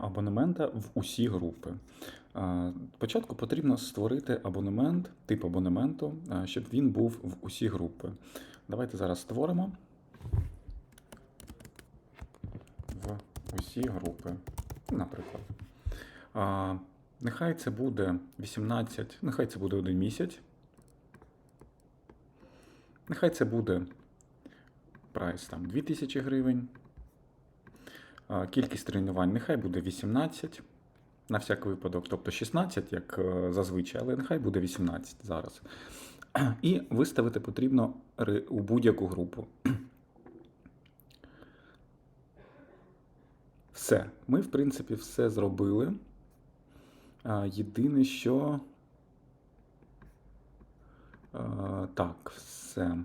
абонемента в усі групи. Спочатку потрібно створити абонемент, тип абонементу, щоб він був в усі групи. Давайте зараз створимо в усі групи. Наприклад. Нехай це буде 18, нехай це буде один місяць. Нехай це буде прайс там 2000 гривень. Кількість тренувань нехай буде 18 на всяк випадок, тобто 16, як е, зазвичай, але нехай буде 18 зараз. І виставити потрібно у будь-яку групу. Все. Ми, в принципі, все зробили. Єдине, що. Так, все.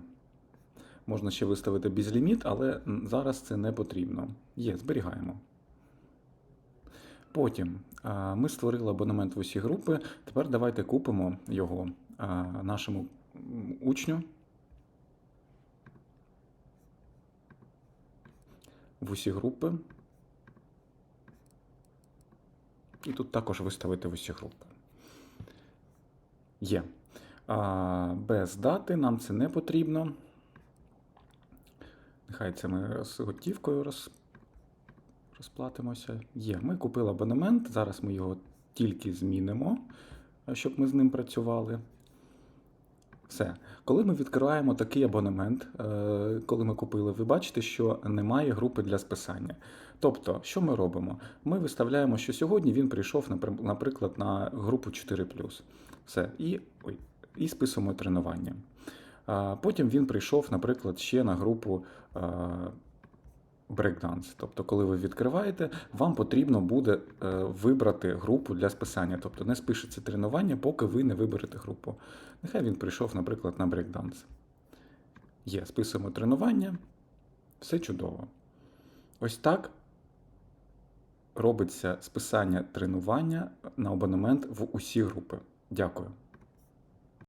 Можна ще виставити безліміт, але зараз це не потрібно. Є, зберігаємо. Потім ми створили абонемент в усі групи. Тепер давайте купимо його нашому учню. В усі групи. І тут також виставити в усі групи. Є. Без дати нам це не потрібно. Нехай це ми з готівкою роз... розплатимося. Є. Ми купили абонемент. Зараз ми його тільки змінимо, е, щоб ми з ним працювали. Все. Коли ми відкриваємо такий абонемент, е, коли ми купили, ви бачите, що немає групи для списання. Тобто, що ми робимо? Ми виставляємо, що сьогодні він прийшов, наприклад, на групу 4. Все. І, ой, і списуємо тренування. Потім він прийшов, наприклад, ще на групу брейкданс. Тобто, коли ви відкриваєте, вам потрібно буде е, вибрати групу для списання. Тобто не спишеться тренування, поки ви не виберете групу. Нехай він прийшов, наприклад, на брейкданс. Є, списуємо тренування. Все чудово. Ось так робиться списання тренування на абонемент в усі групи. Дякую.